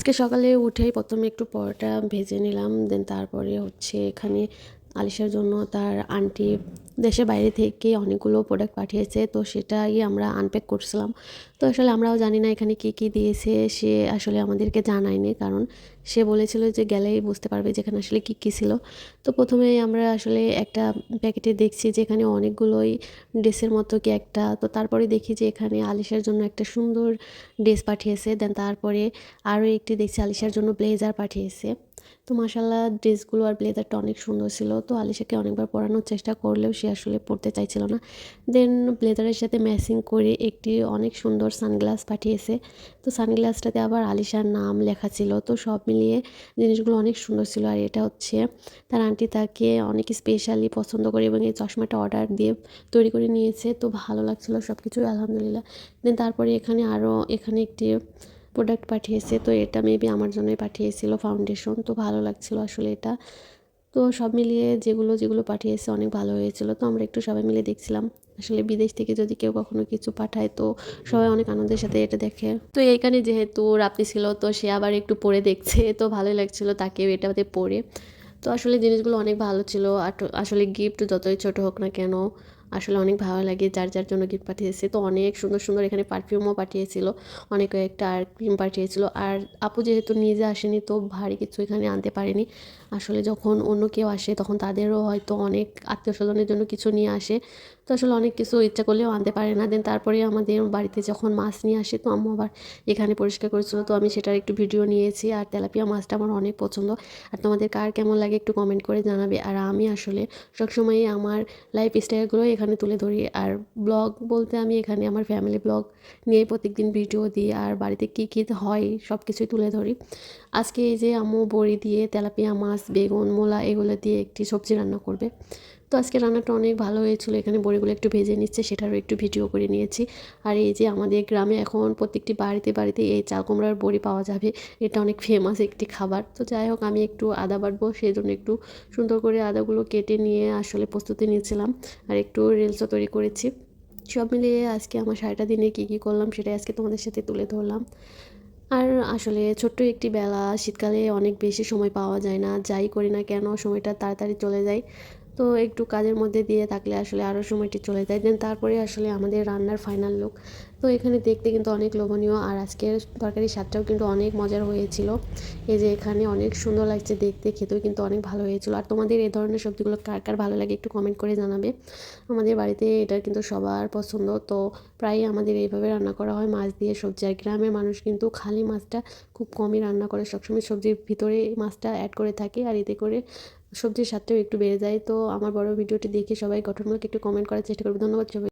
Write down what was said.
আজকে সকালে উঠেই প্রথমে একটু পরোটা ভেজে নিলাম দেন তারপরে হচ্ছে এখানে আলিশার জন্য তার আন্টি দেশের বাইরে থেকে অনেকগুলো প্রোডাক্ট পাঠিয়েছে, তো সেটাই আমরা আনপ্যাক করছিলাম। তো আসলে আমরাও জানি না এখানে কী কী দিয়েছে, সে আসলে আমাদেরকে জানায়নি, কারণ সে বলেছিল যে গেলেই বুঝতে পারবে যেখানে আসলে কী কী ছিল। তো প্রথমে আমরা আসলে একটা প্যাকেটে দেখছি যে এখানে অনেকগুলোই ড্রেসের মতো কি একটা, তো তারপরে দেখি যে এখানে আলিশার জন্য একটা সুন্দর ড্রেস পাঠিয়েছে দেন তারপরে আরও একটি দেখছি আলিশার জন্য ব্লেজার পাঠিয়েছে। তো মাসাল্লাহ ড্রেসগুলো আর ব্লেজারটা অনেক সুন্দর ছিল, তো আলিশাকে অনেকবার পরানোর চেষ্টা করলেও সে আসলে পড়তে চাইছিল না। দেন ব্লেজারের সাথে ম্যাচিং করে একটি অনেক সুন্দর সানগ্লাস পাঠিয়েছে। তো সানগ্লাসটাতে আবার আলিশার নাম লেখা ছিল। তো সব মিলিয়ে জিনিসগুলো অনেক সুন্দর ছিল। আর এটা হচ্ছে তার আন্টি তাকে অনেক স্পেশালি পছন্দ করে এবং এই চশমাটা অর্ডার দিয়ে তৈরি করে নিয়েছে। তো ভালো লাগছিল সব কিছুই আলহামদুলিল্লাহ। দেন তারপরে এখানে আরও এখানে একটি প্রোডাক্ট পাঠিয়েছে। তো এটা মেবি আমার জন্যই পাঠিয়েছিল ফাউন্ডেশন তো ভালো লাগছিল আসলে এটা। তো সব মিলিয়ে যেগুলো যেগুলো পাঠিয়েছে অনেক ভালো হয়েছিল। তো আমরা একটু সবাই মিলে দেখছিলাম। আসলে বিদেশ থেকে যদি কেউ কখনো কিছু পাঠায়, তো সবাই অনেক আনন্দের সাথে এটা দেখে। তো এইখানে যেহেতু রাত্রি ছিল, তো সে আবার একটু পরে দেখছে। তো ভালোই লাগছিল তাকে এটাতে পড়ে। তো আসলে জিনিসগুলো অনেক ভালো ছিল। আসলে গিফট যতই ছোট হোক না কেন আসলে অনেক ভালো লাগে, যার যার জন্য গিফট পাঠিয়েছে। তো অনেক সুন্দর সুন্দর এখানে পারফিউমও পাঠিয়েছিল, অনেক কয়েকটা আর ক্রিম পাঠিয়েছিল। আর আপু যেহেতু নিজে আসেনি, তো ভারী কিছু এখানে আনতে পারেনি। আসলে যখন অন্য কেউ আসে, তখন তাদেরও হয়তো অনেক আত্মীয় স্বজনের জন্য কিছু নিয়ে আসে। তো আসলে অনেক কিছু ইচ্ছা করলেও আনতে পারে না। দেন তারপরে আমাদের বাড়িতে যখন মাছ নিয়ে আসে, তো আম্মু আবার এখানে পরিষ্কার করেছিল, তো আমি সেটার একটু ভিডিও নিয়েছি। আর তেলাপিয়া মাছটা আমার অনেক পছন্দ। আর তোমাদের কার কেমন লাগে একটু কমেন্ট করে জানাবে। আর আমি আসলে সবসময়ই আমার লাইফ স্টাইলগুলো এখানে তুলে ধরি। আর ব্লগ বলতে আমি এখানে আমার ফ্যামিলি ব্লগ নিয়ে প্রত্যেকদিন ভিডিও দিই আর বাড়িতে কী কী হয় সব কিছুই তুলে ধরি। আজকে এই যে আমু বড়ি দিয়ে তেলাপিয়া মাছ, বেগুন, মূলা এগুলো দিয়ে একটি সবজি রান্না করবে। তো আজকে রান্নাটা অনেক ভালো হয়েছিল। এখানে বড়িগুলো একটু ভেজে নিচ্ছে, সেটারও একটু ভিডিও করে নিয়েছি। আর এই যে আমাদের গ্রামে এখন প্রত্যেকটি বাড়িতে বাড়িতে এই চাল কুমড়ার বড়ি পাওয়া যাবে, এটা অনেক ফেমাস একটি খাবার। তো যাই হোক, আমি একটু আদা বাটবো সেই জন্য একটু সুন্দর করে আদাগুলো কেটে নিয়ে আসলে প্রস্তুতি নিয়েছিলাম আর একটু রিলসও তৈরি করেছি। সব মিলিয়ে আজকে আমার সারাটা দিনে কী কী করলাম সেটাই আজকে তোমাদের সাথে তুলে ধরলাম। আর আসলে ছোট্ট একটি বেলা, শীতকালে অনেক বেশি সময় পাওয়া যায় না, যাই করি না কেন, সময়টা তাড়াতাড়ি চলে যায়। তো একটু কাজের মধ্যে দিয়ে থাকলে আসলে আরও সময়টি চলে যায়। দেন তারপরে আসলে আমাদের রান্নার ফাইনাল লুক তো এখানে দেখতে কিন্তু অনেক লোভনীয় আর আজকের তরকারি স্বাদটাও কিন্তু অনেক মজার হয়েছিল। এই যে এখানে অনেক সুন্দর লাগছে দেখতে, খেতেও কিন্তু অনেক ভালো হয়েছিল। আর তোমাদের এই ধরনের সবজিগুলো কার কার ভালো লাগে একটু কমেন্ট করে জানাবে। আমাদের বাড়িতে এটা কিন্তু সবার পছন্দ। তো প্রায়ই আমাদের এইভাবে রান্না করা হয়। মাছ দিয়ে সবজি। আর গ্রামের মানুষ কিন্তু খালি মাছটা খুব কমই রান্না করে। সবসময় সবজির ভিতরে মাছটা অ্যাড করে থাকে। আর এতে করে সবজির স্বাদটাও একটু বেড়ে যায়। তো আমার বড় ভিডিওটি দেখে সবাই গঠনমূলক একটু কমেন্ট করার চেষ্টা করবে। ধন্যবাদ সবাই